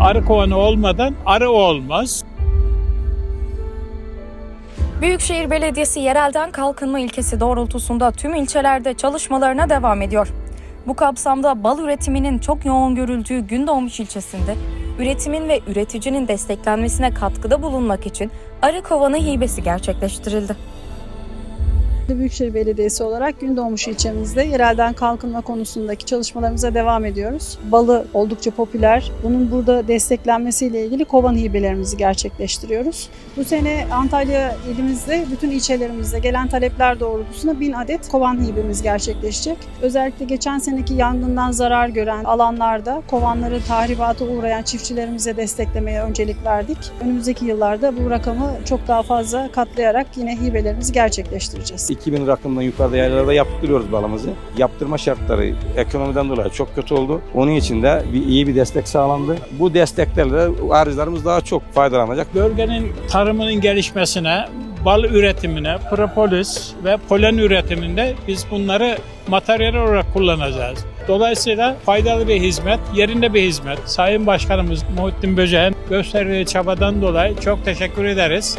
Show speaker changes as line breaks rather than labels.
Arı kovanı olmadan arı olmaz.
Büyükşehir Belediyesi yerelden kalkınma ilkesi doğrultusunda tüm ilçelerde çalışmalarına devam ediyor. Bu kapsamda bal üretiminin çok yoğun görüldüğü Gündoğmuş ilçesinde üretimin ve üreticinin desteklenmesine katkıda bulunmak için arı kovanı hibesi gerçekleştirildi.
Büyükşehir Belediyesi olarak Gündoğmuş ilçemizde yerelden kalkınma konusundaki çalışmalarımıza devam ediyoruz. Balı oldukça popüler. Bunun burada desteklenmesiyle ilgili kovan hibelerimizi gerçekleştiriyoruz. Bu sene Antalya ilimizde bütün ilçelerimizde gelen talepler doğrultusunda 1000 adet kovan hibemiz gerçekleşecek. Özellikle geçen seneki yangından zarar gören alanlarda kovanları tahribata uğrayan çiftçilerimize desteklemeye öncelik verdik. Önümüzdeki yıllarda bu rakamı çok daha fazla katlayarak yine hibelerimizi gerçekleştireceğiz.
2000 rakımdan yukarıda yerlerde yaptırıyoruz balımızı. Yaptırma şartları ekonomiden dolayı çok kötü oldu. Onun için de bir iyi bir destek sağlandı. Bu desteklerle arıcılarımız daha çok faydalanacak.
Bölgenin tarımının gelişmesine, bal üretimine, propolis ve polen üretiminde biz bunları materyal olarak kullanacağız. Dolayısıyla faydalı bir hizmet, yerinde bir hizmet. Sayın Başkanımız Muhittin Böceğin gösterdiği çabadan dolayı çok teşekkür ederiz.